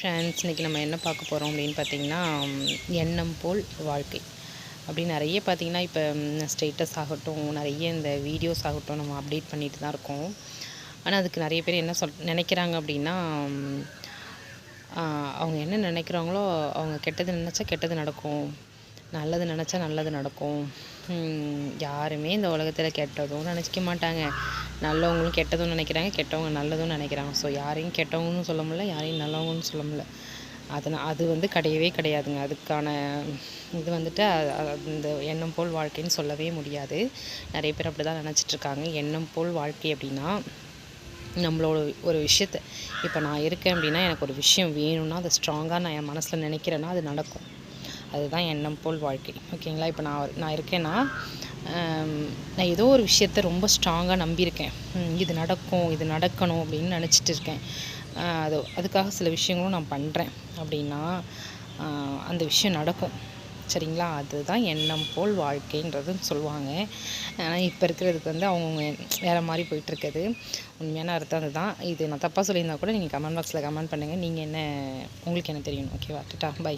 Friends இன்றைக்கி நம்ம என்ன பார்க்க போகிறோம் அப்படின்னு பார்த்தீங்கன்னா எண்ணம் போல் வாழ்க்கை. அப்படி நிறைய பார்த்திங்கன்னா இப்போ ஸ்டேட்டஸ் ஆகட்டும் நிறைய இந்த வீடியோஸ் ஆகட்டும் நம்ம அப்டேட் பண்ணிட்டு தான் இருக்கோம். ஆனால் அதுக்கு நிறைய பேர் என்ன சொல் நினைக்கிறாங்க அப்படின்னா அவங்க என்ன நினைக்கிறாங்களோ அவங்க கெட்டது நினச்சா கெட்டது நடக்கும். நல்லது நினச்சா நல்லது நடக்கும். யாருமே இந்த உலகத்தில் கெட்டதும் நினச்சிக்க மாட்டாங்க. நல்லவங்களும் கெட்டதும் நினைக்கிறாங்க கெட்டவங்க நல்லதும் நினைக்கிறாங்க. ஸோ யாரையும் கெட்டவங்கன்னு சொல்ல முடியல யாரையும் நல்லவங்கன்னு சொல்ல முடியல. அதனால் அது வந்து கிடையவே கிடையாதுங்க. அதுக்கான இது வந்துட்டு இந்த எண்ணம் போல் வாழ்க்கைன்னு சொல்லவே முடியாது. நிறைய பேர் அப்படி தான் நினச்சிட்ருக்காங்க எண்ணம் போல் வாழ்க்கை அப்படின்னா நம்மளோட ஒரு விஷயத்த இப்போ நான் இருக்கேன் அப்படின்னா எனக்கு ஒரு விஷயம் வேணும்னா அதை ஸ்ட்ராங்காக நான் என் மனசில் நினைக்கிறேன்னா அது நடக்கும். அதுதான் எண்ணம் போல் வாழ்க்கை. ஓகேங்களா? இப்போ நான் நான் இருக்கேன்னா நான் ஏதோ ஒரு விஷயத்த ரொம்ப ஸ்ட்ராங்காக நம்பியிருக்கேன். இது நடக்கும் இது நடக்கணும் அப்படின்னு நினச்சிட்டு இருக்கேன். அது அதுக்காக சில விஷயங்களும் நான் பண்ணுறேன் அப்படின்னா அந்த விஷயம் நடக்கும். சரிங்களா? அதுதான் எண்ணம் போல் வாழ்க்கைன்றதுன்னு சொல்லுவாங்க. ஆனால் இப்போ இருக்கிறதுக்கு வந்து அவங்கவுங்க வேறு மாதிரி போயிட்டுருக்குது. உண்மையான அர்த்தம் அதுதான். இது நான் தப்பாக சொல்லியிருந்தா கூட நீங்கள் கமெண்ட் பாக்ஸில் கமெண்ட் பண்ணுங்கள் நீங்கள் என்ன உங்களுக்கு என்ன தெரியணும் ஓகேவா டிட்டா பை